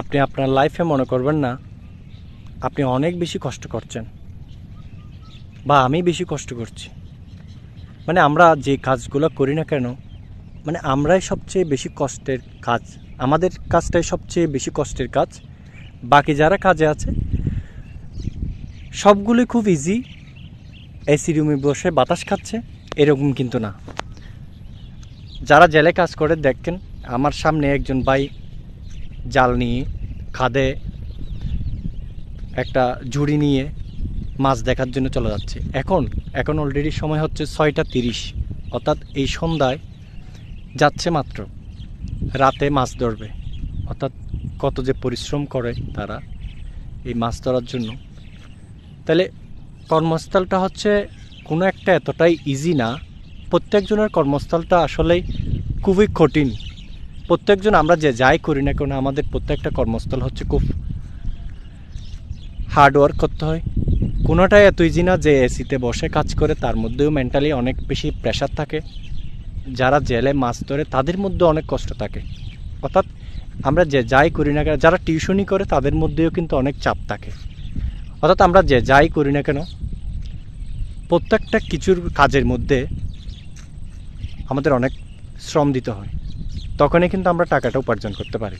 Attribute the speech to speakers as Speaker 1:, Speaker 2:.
Speaker 1: আপনি আপনার লাইফে মনে করবেন না, আপনি অনেক বেশি কষ্ট করছেন বা আমি বেশি কষ্ট করছি। মানে আমরা যে কাজগুলো করি না কেন মানে আমরাই সবচেয়ে বেশি কষ্টের কাজ, আমাদের কাজটাই সবচেয়ে বেশি কষ্টের কাজ। বাকি যারা কাজে আছে, সবগুলি খুব ইজি এসি রুমে বসে বাতাস খাচ্ছে, এরকম কিন্তু না। যারা জেলে কাজ করে, দেখেন, আমার সামনে একজন ভাই জাল নিয়ে খাদে একটা ঝুড়ি নিয়ে মাছ দেখার জন্য চলে যাচ্ছে। এখন এখন অলরেডি সময় হচ্ছে ছয়টা তিরিশ। অর্থাৎ এই সন্ধ্যায় যাচ্ছে মাত্র। রাতে মাছ ধরবে। অর্থাৎ কত যে পরিশ্রম করে তারা এই মাছ ধরার জন্য। তাহলে কর্মস্থলটা হচ্ছে কোনো একটা এতটাই ইজি না। প্রত্যেকজনের কর্মস্থলটা আসলেই খুবই কঠিন। প্রত্যেকজন আমরা যে যাই করি না কেন, আমাদের প্রত্যেকটা কর্মস্থল হচ্ছে খুব হার্ড ওয়ার্ক করতে হয়। কোনোটাই এত ইজি না যে এসিতে বসে কাজ করে, তার মধ্যেও মেন্টালি অনেক বেশি প্রেশার থাকে। যারা জেলে মাছ ধরে, তাদের মধ্যে অনেক কষ্ট থাকে। অর্থাৎ আমরা যে যাই করি না কেন, যারা টিউশনই করে, তাদের মধ্যেও কিন্তু অনেক চাপ থাকে। অর্থাৎ আমরা যে যাই করি না কেন, প্রত্যেকটা কিছুর কাজের মধ্যে আমাদের অনেক শ্রম দিতে হয়। তখনই কিন্তু আমরা টাকাটা উপার্জন করতে পারি।